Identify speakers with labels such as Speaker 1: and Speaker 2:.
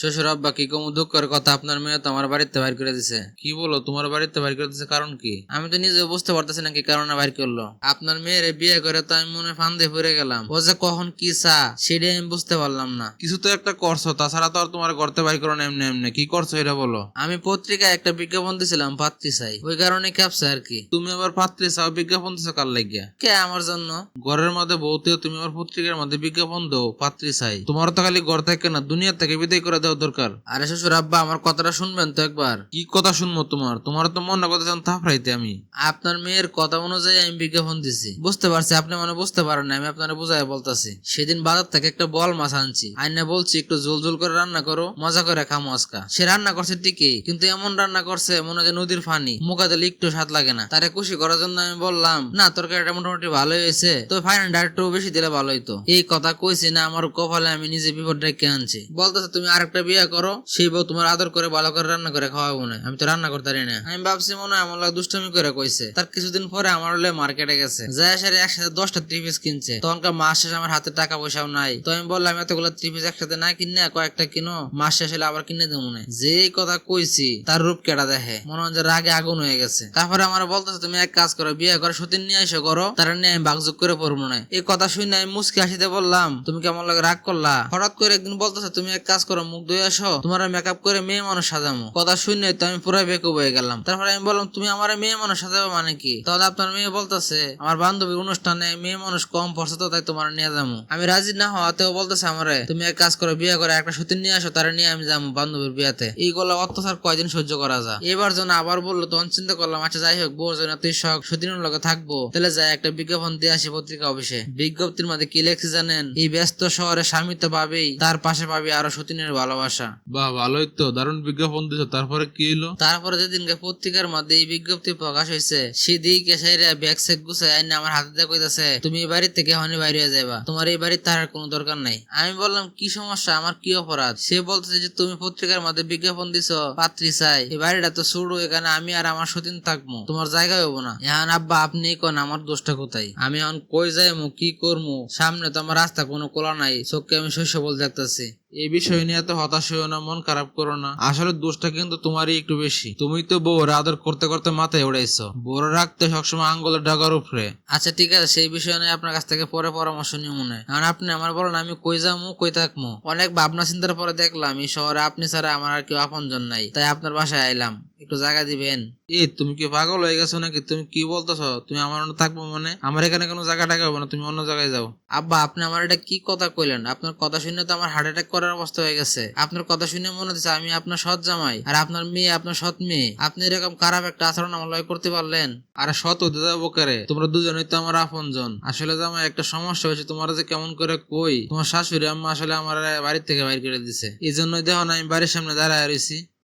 Speaker 1: শ্বশুর আব্বা কি কম দুঃখের কথা আপনার মেয়ে তো আমার বাড়িতে বাইর করে দিছে? কি বলো তোমার বাড়িতে বাইর করে দিছে কারণ কি? আমি তো নিজে বুঝতে পারতেছি না কি কারণে বাইর করল। আপনার মেয়ের বিয়ে করে তো আমি মনে ফান্দে পড়ে গেলাম। ও যে কখন কি চা সেটাই আমি বুঝতে পারলাম না।
Speaker 2: কিছু তো একটা করছ তাছাড়া তো আর তোমার করতে বাইর করো না এমনি এমনি। কি করছ এটা বলো?
Speaker 1: আমি পত্রিকায় একটা বিজ্ঞাপন দিছিলাম পাত্রী চাই। ওই কারণে ক্যাপছে আর কি।
Speaker 2: তুমি আবার পাত্রী চাও বিজ্ঞাপন দিছো কার লাগিয়া?
Speaker 1: কে আমার জন্য?
Speaker 2: ঘরের মধ্যে বউতেও তুমি আমার পত্রিকার মধ্যে বিজ্ঞাপন দাও পাত্রী চাই। তোমার তো খালি ঘর থেকে না দুনিয়া থেকে বিদায় করে দেওয়া দরকার।
Speaker 1: আরে শ্বশুর আব্বা আমার কথাটা শুনবেন তো একবার।
Speaker 2: কি কথা শুনব তোমার? তোমার তো মনে কথা থাপড়াইতে আমি।
Speaker 1: আপনার মেয়ের কথা অনুযায়ী আমি বিজ্ঞাপন দিছি। বুঝতে পারছি আপনি মানে বুঝতে পারেন না আমি আপনারা বলতাছি। সেদিন বাজার থেকে একটা বল মাছ আনছি। আইনা বলছি একটু জোল জোল করে রান্না করো মজা করে খামো আজকা। সে রান্না করছে ঠিকই কিন্তু এমন রান্না করছে মনে হয় নদীর পানি। মুখা দিলে একটু স্বাদ লাগে না। তারে খুশি করার জন্য আমি বললাম না তরকারিটা মোটামুটি ভালোই হয়েছে তো ফাইনাল একটু বেশি দিলে ভালো হইতো। এই কথা কইছি না আমার কপালে আমি নিজে বিপদ ডেকে আনছি। বলতেছে তুমি আরেকটা বিয়ে করো, সেই বউ তোমার আদর করে, ভালো করে রান্না করে খাওয়াবো না আমি তো রান্না করতে পারি না। আমি ভাবছি মনে হয় আমার দুষ্টামি করে কইছে। তার কিছুদিন পরে আমার হলে মার্কেটে গেছে। যাই সারে একসাথে দশটা থ্রি পিস কিনছে। তখনকার মাস শেষে আমার হাতে টাকা পয়সাও নাই। তো আমি বললাম, এতগুলো থ্রি পিস একসাথে না কিনে কয়েকটা কিনো। মাস শেষ হলে আবার কিনে দেবো মনে যে কথা কইছি, তার রূপ কেটা দেখে। মনে হয় যে রাগে আগুন হয়ে গেছে। তারপরে আমার বলতেছে, তুমি এক কাজ করো, বিয়ে করো সতীন নিয়ে এসে করো। তারা নিয়ে আমি বাগযোগ করে পড়ব না এই কথা শুনে আমি মুসকে হাসিতে বললাম, তুমি কেমন লাগে রাগ করলা? হঠাৎ করে একদিন বলতেছে, তুমি এক কাজ করো, মুখ ধুয়ে আসো, তোমার মেকআপ করে মেয়ে মানুষ সাজামো। কথা শুনে তো আমি পুরো বেকুব হয়ে গেলাম। তারপরে আমি বললাম, তুমি আমার মেয়ে মানুষ সাজাবে মানে কি? তাহলে আপনার মেয়ে বলতেছে, আমার বান্ধবীর অনুষ্ঠানে মেয়ে মানুষ কম পড়ছে তো, তাই তোমার নিয়ে যাব আমি রাজি না হওয়াতেও বলতেছে আমারে, তুমি এক কাজ করো, বিয়ে করে একটা সতীন নিয়ে আসো, তারা নিয়ে আমি যাব বান্ধবীর বিয়াতে। এইগুলো অত্যাচার কয়দিন সহ্য করা যায়? এবার যখন আবার বলল তখন চিন্তা করলাম আচ্ছা যাই হোক বউ যেন তুই শখ সতীনের লগে থাকব, তাহলে যাই, একটা বিজ্ঞাপন দিয়ে আসি পত্রিকা অফিসে। বিজ্ঞপ্তির মধ্যে কি লেখছে জানেন? এই ব্যস্ত শহরে স্বামী তো পাবেই, তার পাশে পাবে আরও সতীনের ভালোবাসা।
Speaker 2: বাহ ভালোই তো দারুণ বিজ্ঞাপন দিছো। তারপরে কি হলো
Speaker 1: তারপরে যেদিনকে পত্রিকার মধ্যে এই বিজ্ঞপ্তি প্রকাশ হয়েছে সেদিকে সাইরা ব্যাগ সেক গুছাই আইনে আমার হাতে দিয়ে কইতাছে তুমি এই বাড়ি থেকে হনি বাইরে যাবা তোমার এই বাড়ির তার কোনো দরকার নাই। আমি বললাম কি সমস্যা? আমার কি অপরাধ? সে বলতেছে যে তুমি পত্রিকার মধ্যে বিজ্ঞাপন দিছো পাত্রী চাই। এই বাড়িটা তো শুরু এখানে আমি আর আমার সতীন থাকব। তোমার জায়গায় হব না। এখন আব্বা আপনি কোন? আমার দোষটা কোথায়? আমি এখন কই যাইমু? কি করমু? সামনে তো আমার রাস্তা কোনো কোলা নাই চোখকে আমি শস্য বল দেখতেছি।
Speaker 2: এই বিষয় নিয়ে এত হতাশ হয়েও না, মন খারাপ করো না। আসলে দোষটা কিন্তু তোমারই একটু বেশি। তুমি তো বউরা আদর করতে করতে মাথায় উড়াইছো। বউর রাখতে সবসময় আঙ্গুলের ডাগার উপরে।
Speaker 1: আচ্ছা ঠিক আছে, সেই বিষয় নিয়ে আপনার কাছ থেকে পরে পরামর্শ নিয়ে মনে কারণ আপনি আমার বলেন, আমি কই যাব কই থাকব অনেক ভাবনা চিন্তার পরে দেখলাম, এই শহরে আপনি ছাড়া আমার আর কেউ আপনজন নাই। তাই আপনার বাসায় আইলাম। একটু জায়গা দিবেন।
Speaker 2: এই তুমি কি পাগল হয়ে গেছো নাকি? তুমি কি বলতেছো? তুমি আমার থাকব মানে? আমার এখানে কোনো জায়গা টাকা হবে না, তুমি অন্য জায়গায় যাও।
Speaker 1: আব্বা, আপনি আমার এটা কি কথা কইলেন? আপনার কথা শুনে তো আমার হার্ট অ্যাটাক করার অবস্থা হয়ে গেছে। আপনার কথা শুনে মনে হচ্ছে আমি আপনার সৎ জামাই, আর আপনার মেয়ে আপনার সৎ মেয়ে। আপনি এরকম খারাপ একটা আচরণ আমার লয় করতে পারলেন?
Speaker 2: আর সৎ হতে যাব কারে? তোমরা দুজনেই তো আমার আপন জন আসলে যে আমার একটা সমস্যা হয়েছে, তোমার যে কেমন করে কই? তোমার শাশুড়ি আম্মা আসলে আমার বাড়ির থেকে বাইর করে দিছে। এই জন্যই দেখো না আমি বাড়ির সামনে দাঁড়ায় রয়েছি